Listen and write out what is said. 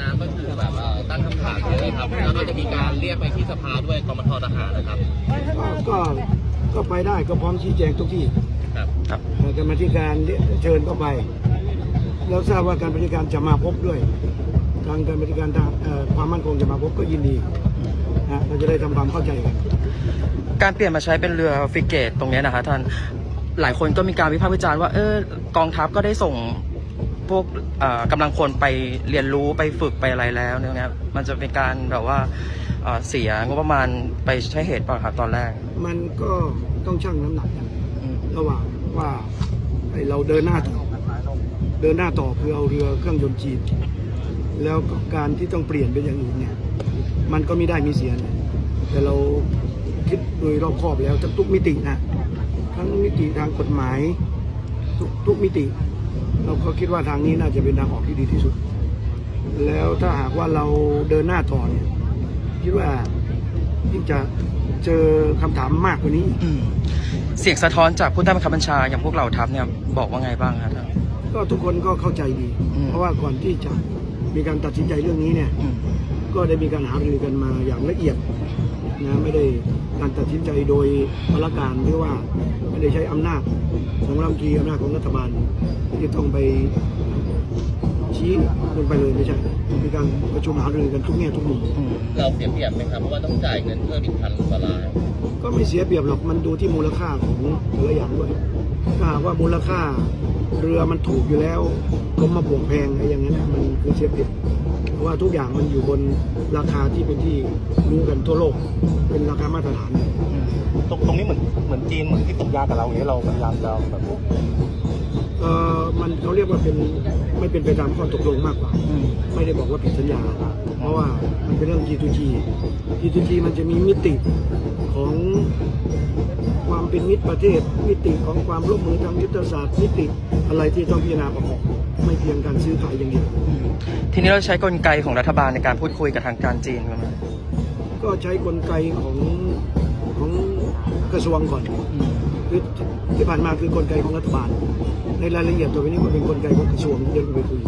รือดำน้ำก็คือแบบเอ่อตั้งคำถามเยอะครับแล้วก็จะมีการเรียกไปที่สภาด้วยกมททหารนะครับ ก็ก็ก็ไปได้ก็พร้อมชี้แจงทุกที่ครับ ครับ เอ่อกรรมาธิการเชิญเข้าไป แล้วทราบว่าการบริการจะมาพบด้วย ทางการบริการทางเอ่อความมั่นคงจะมาพบก็ยินดีนะเราจะได้ทำความเข้าใจกัน การเปลี่ยนมาใช้เป็นเรือฟริเกตตรงเนี้ยนะคะท่าน หลายคนก็มีการวิพากษ์วิจารณ์ว่าเออกองทัพก็ได้ส่ง พวกเอ่อกำลังพลไปเรียนรู้ไปฝึกไปอะไรแล้วเนี่ยมันจะเป็นการแบบว่าเอ่อเสียงบประมาณไปใช้เหตุเปล่าครับตอนแรก มันก็ต้องชั่งน้ำหนักกันอืมระหว่างว่าไอ้เราเดินหน้าต่อเดินหน้าต่อคือเอาเรือเครื่องยนต์จีน แล้วก็การที่ต้องเปลี่ยนเป็นอย่างอื่นเนี่ยมันก็ไม่ได้มีเสียนะแต่เราคิดโดยรอบคอบแล้วทั้งทุกมิตินะทั้งมิติทางกฎหมายทุกทุกมิติ เราก็คิดว่าทางนี้น่าจะเป็นทางออกที่ดีที่สุด แล้วถ้าหากว่าเราเดินหน้าต่อเนี่ยคิดว่ายิ่งจะเจอคำถามมากกว่านี้อืมเสียงสะท้อนจากผู้ใต้บังคับบัญชาอย่างพวกเราทัพเนี่ยบอกว่าไงบ้างครับท่านก็ทุกคนก็เข้าใจดีอืมเพราะว่าก่อนที่จะมีการตัดสินใจเรื่องนี้เนี่ยอืม ก็ได้มีการหารือกันมาอย่างละเอียดนะไม่ได้การตัดสินใจโดยพลการหรือว่าไม่ได้ใช้อำนาจของรัฐมนตรีอำนาจของรัฐบาลที่ต้องไปชี้ลงไปเลยไม่ใช่มีการประชุมหารือกันทุกแง่ทุกมุมอืมเราเสียเปรียบไหมครับเพราะว่าต้องจ่ายเงินเพิ่มอีกพันกว่าล้านก็ไม่เสียเปรียบหรอกมันดูที่มูลค่าของแต่ละอย่างด้วยถ้าหากว่ามูลค่าเรือมันถูกอยู่แล้วก็มาบวกแพงอะไรอย่างนั้นนะมันคือเสียเปรียบ เพราะว่าทุกอย่างมันอยู่บนราคาที่เป็นที่รู้กันทั่วโลก เป็นราคามาตรฐาน ตรงตรงนี้เหมือนเหมือนจีนเหมือนที่สัญญากับเราอย่างนี้ยเราพยายามจะแบบเออมันเขาเรียกว่าเป็นไม่เป็นไปตามข้อตกลงมากกว่าอืมไม่ได้บอกว่าผิดสัญญา เพราะว่ามันเป็นเรื่อง G2G G2G มันจะมีมิติของความเป็นมิตรประเทศ มิติของความร่วมมือทางยุทธศาสตร์มิติอะไรที่ต้องพิจารณาประกอบ ไม่เพียงการซื้อขายอย่างเดียวอืมทีนี้เราใช้กลไกของรัฐบาลในการพูดคุยกับทางการจีนกันไหมก็ใช้กลไกของของกระทรวงก่อนอืมคือที่ผ่านมาคือกลไกของรัฐบาล ในรายละเอียดตัวนี้ก็เป็นกลไกของกระทรวงที่จะลงไปคุย